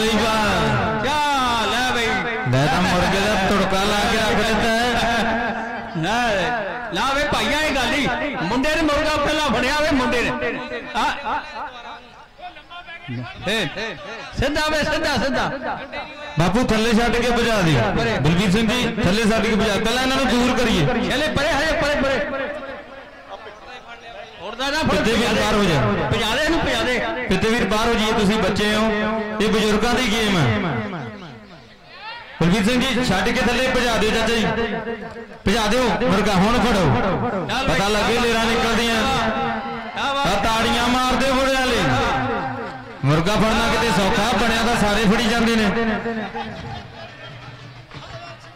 ਬਈ ਵਾਹ ਕਿਆ ਲੈ ਬਈ? ਲੈ ਤਾਂ ਮੁਰਗੇ ਦਾ ਤੁੜਕਾ ਲਾ ਕੇ ਰੱਖ ਦਿੱਤਾ ਨਾ ਲਾ ਵੇ ਭਾਈਆ ਇਹ ਗੱਲ ਹੀ। ਮੁੰਡੇ ਨੇ ਮੁਰਗਾ ਪਹਿਲਾਂ ਫੜਿਆ ਵੇ ਮੁੰਡੇ ਨੇ। ਸਿੱਧਾ ਵੇ ਸਿੱਧਾ ਸਿੱਧਾ। ਬਾਪੂ ਥੱਲੇ ਛੱਡ ਕੇ ਭਜਾ ਦਿਓ। ਬਲਵੀਰ ਸਿੰਘ ਜੀ ਥੱਲੇ ਛੱਡ ਕੇ ਭਜਾ ਪਹਿਲਾਂ ਇਹਨਾਂ ਨੂੰ ਦੂਰ ਕਰੀਏ। ਛੇਲੇ ਪਰੇ ਹਰੇ ਪਰੇ ਪਰੇ। ਉੜਦਾ ਨਾ ਫੜ। ਪਿੱਛੇ ਵੀ ਬਾਹਰ ਹੋ ਜਾ। ਭਜਾ ਦੇ ਇਹਨੂੰ ਭਜਾ ਦੇ। ਕਿਤੇ ਵੀਰ ਬਾਹਰ ਹੋ ਜਾਈਏ ਤੁਸੀਂ ਬੱਚੇ ਹੋ। ਇਹ ਬਜ਼ੁਰਗਾਂ ਦੀ ਗੇਮ ਹੈ ਬਲਵੀਰ ਸਿੰਘ ਜੀ, ਛੱਡ ਕੇ ਥੱਲੇ ਭਜਾ ਦਿਓ ਚਾਚਾ ਜੀ। ਭਜਾ ਦਿਓ ਮੁਰਗਾ ਹੁਣ ਫੜੋ। ਚੱਲ ਬਈ। ਪਤਾ ਲੱਗੇ ਲੇਰਾਂ ਨਿਕਲਦੀਆਂ। ਆ ਤਾੜੀਆਂ ਮਾਰਦੇ ਬੁੜੇ ਵਾਲੇ। ਮੁਰਗਾ ਫੜਨਾ ਕਿਤੇ ਸੌਖਾ, ਬਣਿਆ ਤਾਂ ਸਾਰੇ ਫੜੀ ਜਾਂਦੇ ਨੇ।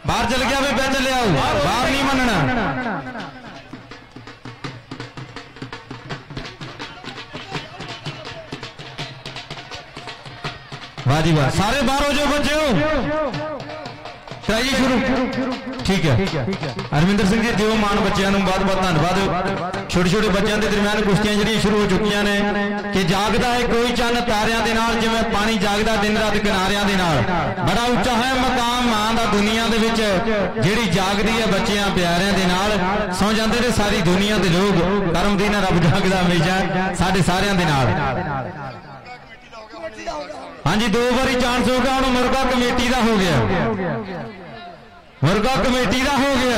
ਬਾਹਰ ਚਲ ਗਿਆ ਵੀ ਵਿੱਚ ਲਿਆਓ। ਬਾਹਰ ਨਹੀਂ ਮੰਨਣਾ। ਵਾਹ ਜੀ ਵਾਹ। ਸਾਰੇ ਬਾਹਰ ਹੋ ਜਾਓ ਬੱਚਿਓ। ਕਰਾਈਏ ਸ਼ੁਰੂ ਠੀਕ ਹੈ। ਅਰਵਿੰਦਰ ਸਿੰਘ ਜੀ ਦਿਓ ਮਾਨ ਬੱਚਿਆਂ ਨੂੰ। ਬਹੁਤ ਬਹੁਤ ਧੰਨਵਾਦ। ਛੋਟੇ ਛੋਟੇ ਬੱਚਿਆਂ ਦੇ ਦਰਮਿਆਨ ਕੁਸ਼ਤੀਆਂ ਜਿਹੜੀਆਂ ਸ਼ੁਰੂ ਹੋ ਚੁੱਕੀਆਂ ਨੇ ਕਿ ਜਾਗਦਾ ਹੈ ਕੋਈ ਚੰਨ ਤਾਰਿਆਂ ਦੇ ਨਾਲ ਜਿਵੇਂ ਪਾਣੀ ਜਾਗਦਾ ਦਿਨ ਰਾਤ ਕਿਨਾਰਿਆਂ ਦੇ ਨਾਲ। ਬੜਾ ਉੱਚਾ ਹੈ ਮਕਾਮ ਮਾਂ ਦਾ ਦੁਨੀਆ ਦੇ ਵਿੱਚ। ਜਿਹੜੀ ਜਾਗਦੀ ਹੈ ਬੱਚਿਆਂ ਪਿਆਰਿਆਂ ਦੇ ਨਾਲ। ਸੌ ਜਾਂਦੇ ਨੇ ਸਾਰੀ ਦੁਨੀਆ ਦੇ ਲੋਕ। ਕਰਮਦੀਨਾ ਰੱਬ ਜਾਗਦਾ ਹਮੇਸ਼ਾ ਸਾਡੇ ਸਾਰਿਆਂ ਦੇ ਨਾਲ। ਹਾਂਜੀ, ਦੋ ਵਾਰੀ ਚਾਂਸ ਹੋ ਗਿਆ, ਹੁਣ ਮੁਰਗਾ ਕਮੇਟੀ ਦਾ ਹੋ ਗਿਆ। ਮੁਰਗਾ ਕਮੇਟੀ ਦਾ ਹੋ ਗਿਆ।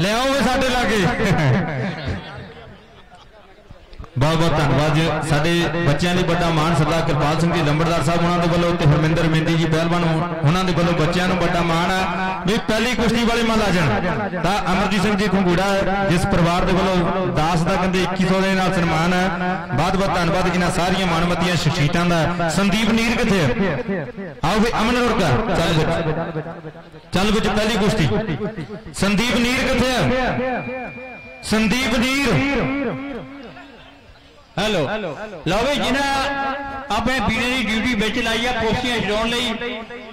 ਲਿਆਓ ਵੇ ਸਾਡੇ ਲਾਗੇ। ਬਹੁਤ ਬਹੁਤ ਧੰਨਵਾਦ ਜੀ। ਸਾਡੇ ਬੱਚਿਆਂ ਲਈ ਵੱਡਾ ਮਾਣ ਸਰਦਾਰ ਕਿਰਪਾਲ ਸਿੰਘ ਜੀ, ਲੰਬੜਦਾਰ ਸਾਹਿਬ ਉਹਨਾਂ ਦੇ ਵੱਲੋਂ ਤੇ ਹਰਮਿੰਦਰ ਮਹਿੰਦੀ ਜੀ, ਪਹਿਲਵਾਨ ਉਹਨਾਂ ਦੇ ਵੱਲੋਂ ਬੱਚਿਆਂ ਨੂੰ ਵੱਡਾ ਮਾਣ ਹੈ ਵੀ ਪਹਿਲੀ ਕੁਸ਼ਤੀ ਵਾਲੇ ਮੰਨ ਲਾ ਤਾਂ ਅਮਰਜੀਤ ਸਿੰਘ ਜੀ ਖੰਗੂੜਾ, ਜਿਸ ਪਰਿਵਾਰ ਦੇ ਵੱਲੋਂ ਦਾਸ ਦਾ ਕਹਿੰਦੇ 2100 ਦੇ ਨਾਲ ਸਨਮਾਨ ਹੈ ਬਹੁਤ ਬਹੁਤ ਧੰਨਵਾਦ ਜਿਨ੍ਹਾਂ ਸਾਰੀਆਂ ਮਾਨਮਤੀਆਂ ਸ਼ਖਸੀਤਾਂ ਦਾ। ਸੰਦੀਪ ਨੀਰ ਕਿੱਥੇ ਹੈ ਆਓ ਵੀ ਅਮਨ ਰੁੜਕਾ ਚੱਲ ਬੱਚ ਚੱਲ ਵਿੱਚ ਪਹਿਲੀ ਕੁਸ਼ਤੀ। ਸੰਦੀਪ ਨੀਰ ਕਿੱਥੇ ਹੈ ਸੰਦੀਪ ਨੀਰ। ਹੈਲੋ। ਲਓ ਵੀ ਜਿਨ੍ਹਾਂ ਆਪਣੇ ਵੀਰੇ ਦੀ ਡਿਊਟੀ ਵਿੱਚ ਲਾਈ ਆ ਪੋਸਟੀਆਂ ਛਡਾਉਣ ਲਈ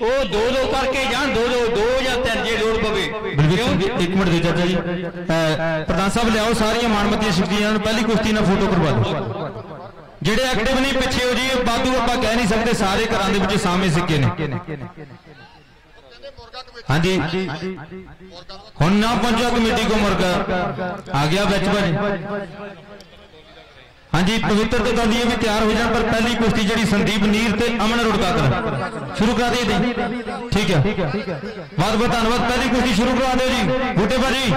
ਉਹ ਦੋ ਦੋ ਕਰਕੇ ਜਾਣ ਦੋ ਦੋ ਦੋ ਜਾਂ ਤਿੰਨ ਜੇ ਲੋੜ ਪਵੇ। ਇੱਕ ਮਿੰਟ ਦੇ ਚਾਚਾ ਜੀ। ਪ੍ਰਧਾਨ ਸਾਹਿਬ ਲਿਆਓ ਸਾਰੀਆਂ ਮਾਨਮਤੀਆਂ ਸ਼ਖਸੀਅਤਾਂ ਨੂੰ ਪਹਿਲੀ ਕੁਸ਼ਤੀ ਨਾਲ ਫੋਟੋ ਕਰਵਾ ਦਿਓ। ਜਿਹੜੇ ਐਕਟਿਵ ਨਹੀਂ ਪਿੱਛੇ ਹੋ ਜੀ ਬਾਦੂ ਆਪਾਂ ਕਹਿ ਨਹੀਂ ਸਕਦੇ ਸਾਰੇ ਘਰਾਂ ਦੇ ਵਿੱਚ ਸਾਵੇਂ ਸਿੱਕੇ ਨੇ। ਹਾਂਜੀ। ਹੁਣ ਨਾ ਪਹੁੰਚਿਆ ਕਮੇਟੀ ਕੋ ਮੁਰਗਾ। ਆ ਗਿਆ ਵਿੱਚ ਭਾਜੀ। ਹਾਂਜੀ ਪਵਿੱਤਰ ਤੇ ਦੰਦੀਏ ਵੀ ਤਿਆਰ ਹੋ ਜਾਣ ਪਰ ਪਹਿਲੀ ਕੁਸ਼ਤੀ ਜਿਹੜੀ ਸੰਦੀਪ ਨੀਰ ਤੇ ਅਮਨ ਰੁੜਕਾ ਕਰ ਸ਼ੁਰੂ ਕਰਾ ਦਈਏ ਜੀ ਠੀਕ ਹੈ। ਬਹੁਤ ਬਹੁਤ ਧੰਨਵਾਦ। ਪਹਿਲੀ ਕੁਸ਼ਤੀ ਸ਼ੁਰੂ ਕਰਵਾ ਦਿਓ ਜੀ। ਬੂਟੇ ਭਾਜੀ।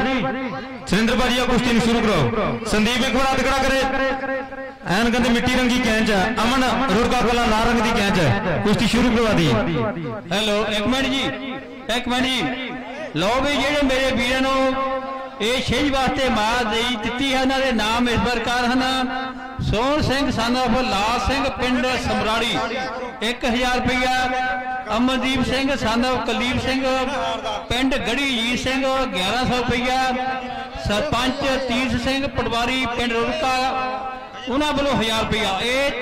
ਸੁਰਿੰਦਰ ਭਾਜੀ ਆ ਕੁਸ਼ਤੀ ਨੂੰ ਸ਼ੁਰੂ ਕਰਾਓ। ਸੰਦੀਪ ਇੱਕ ਵਾਰ ਹੱਥ ਖੜਾ ਕਰੇ। ਐਨ ਕਹਿੰਦੇ ਮਿੱਟੀ ਰੰਗੀ ਕੈਂਚ ਹੈ। ਅਮਨ ਰੁੜਕਾ ਕਲਾ ਲਾ ਰੰਗ ਦੀ ਕੈਂਚ ਹੈ। ਕੁਸ਼ਤੀ ਸ਼ੁਰੂ ਕਰਵਾ ਦਈਏ। ਹੈਲੋ ਇੱਕ ਮਿੰਟ ਜੀ। ਇੱਕ ਮਿੰਟ ਜੀ। ਲਓ ਵੀ ਜਿਹੜੇ ਮੇਰੇ ਵੀਰਾਂ ਨੂੰ ਇਹ ਛੇਜ ਵਾਸਤੇ ਮਾਂ ਦੇਈ ਦਿੱਤੀ ਹੈ ਇਹਨਾਂ ਦੇ ਨਾਮ ਇਸ ਪ੍ਰਕਾਰ ਹਨ। ਸੋਹਣ ਸਿੰਘ ਸਨ of ਲਾਲ ਸਿੰਘ, ਪਿੰਡ ਸਮਰਾੜੀ। 1000 ਰੁਪਇਆ ਅਮਨਦੀਪ ਸਿੰਘ ਸਨ of ਕੁਲਦੀਪ ਸਿੰਘ। ਪਿੰਡ ਗੜੀਜੀਤ ਸਿੰਘ 1100 ਰੁਪਇਆ ਸਰਪੰਚ ਤੀਰਥ ਸਿੰਘ, ਪਟਵਾਰੀ, ਪਿੰਡ ਰੁੜਕਾ। ਉਹਨਾਂ ਵੱਲੋਂ 1000 ਰੁਪਇਆ ਇਹ